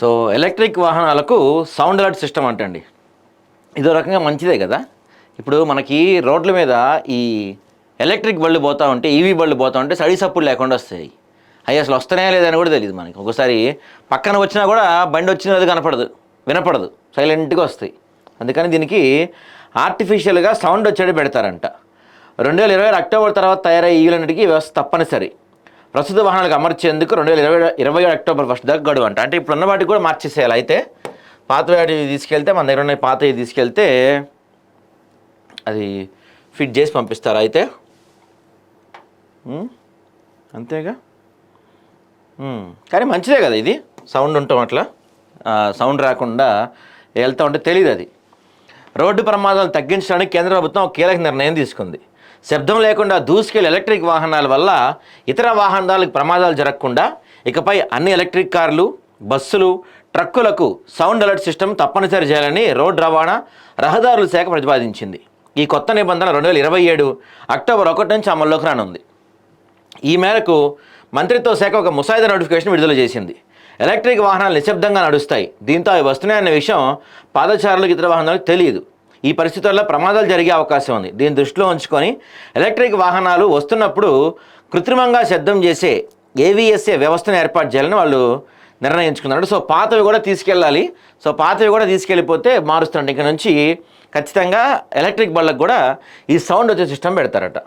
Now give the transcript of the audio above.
So electric వాహనాలకు sound alert system అంటండి. ఇదో రకంగా మంచిదే కదా. ఇప్పుడు మనకి రోడ్ల మీద ఈ ఎలక్ట్రిక్ బళ్ళు పోతా ఉంటే ఈవీ బళ్ళు పోతా ఉంటే సడి సప్పుడు లేకుండా వస్తాయి. అవి అసలు వస్తున్నాయా లేదని కూడా తెలియదు మనకి. ఒకసారి పక్కన వచ్చినా కూడా బండి వచ్చినది కనపడదు వినపడదు సైలెంట్గా వస్తాయి. అందుకని దీనికి ఆర్టిఫిషియల్గా సౌండ్ వచ్చేది పెడతారంట. రెండు వేల ఇరవై అక్టోబర్ తర్వాత తయారయ్యే ఈవులన్నిటికీ వ్యవస్థ తప్పనిసరి. ప్రస్తుత వాహనాలకు అమర్చేందుకు రెండు వేల ఇరవై ఇరవై అక్టోబర్ ఫస్ట్ దాకా గడువు అంట. అంటే ఇప్పుడు ఉన్న వాటికి కూడా మార్చేసేయాలి. అయితే పాత వాటివి తీసుకెళ్తే మన దగ్గర ఉన్న పాతవి తీసుకెళ్తే అది ఫిట్ చేసి పంపిస్తారు. అయితే అంతేగా? కానీ మంచిదే కదా ఇది. సౌండ్ ఉంటాం అట్లా. సౌండ్ రాకుండా వెళ్తూ ఉంటే తెలియదు అది. రోడ్డు ప్రమాదాలు తగ్గించడానికి కేంద్ర ప్రభుత్వం ఒక కీలక నిర్ణయం తీసుకుంది. శబ్దం లేకుండా దూసుకెళ్ళి ఎలక్ట్రిక్ వాహనాల వల్ల ఇతర వాహనాలకు ప్రమాదాలు జరగకుండా ఇకపై అన్ని ఎలక్ట్రిక్ కార్లు బస్సులు ట్రక్కులకు సౌండ్ అలర్ట్ సిస్టమ్ తప్పనిసరి చేయాలని రోడ్డు రవాణా రహదారుల శాఖ ప్రతిపాదించింది. ఈ కొత్త నిబంధన రెండు వేల ఇరవై ఏడు అక్టోబర్ ఒకటి నుంచి అమల్లోకి రానుంది. ఈ మేరకు మంత్రిత్వ శాఖ ఒక ముసాయిదా నోటిఫికేషన్ విడుదల చేసింది. ఎలక్ట్రిక్ వాహనాలు నిశ్శబ్దంగా నడుస్తాయి. దీంతో అవి వస్తున్నాయన్న విషయం పాదచారులకు ఇతర వాహనాలకు తెలియదు. ఈ పరిస్థితుల్లో ప్రమాదాలు జరిగే అవకాశం ఉంది. దీన్ని దృష్టిలో ఉంచుకొని ఎలక్ట్రిక్ వాహనాలు వస్తున్నప్పుడు కృత్రిమంగా శబ్దం చేసే ఏవిఎస్ఏ వ్యవస్థను ఏర్పాటు చేయాలని వాళ్ళు నిర్ణయించుకున్నారు. సో పాతవి కూడా తీసుకెళ్ళాలి. సో పాతవి కూడా తీసుకెళ్ళిపోతే మారుస్తుంట ఇక నుంచి ఖచ్చితంగా ఎలక్ట్రిక్ బళ్ళకు కూడా ఈ సౌండ్ వచ్చే సిస్టమ్ పెడతారట.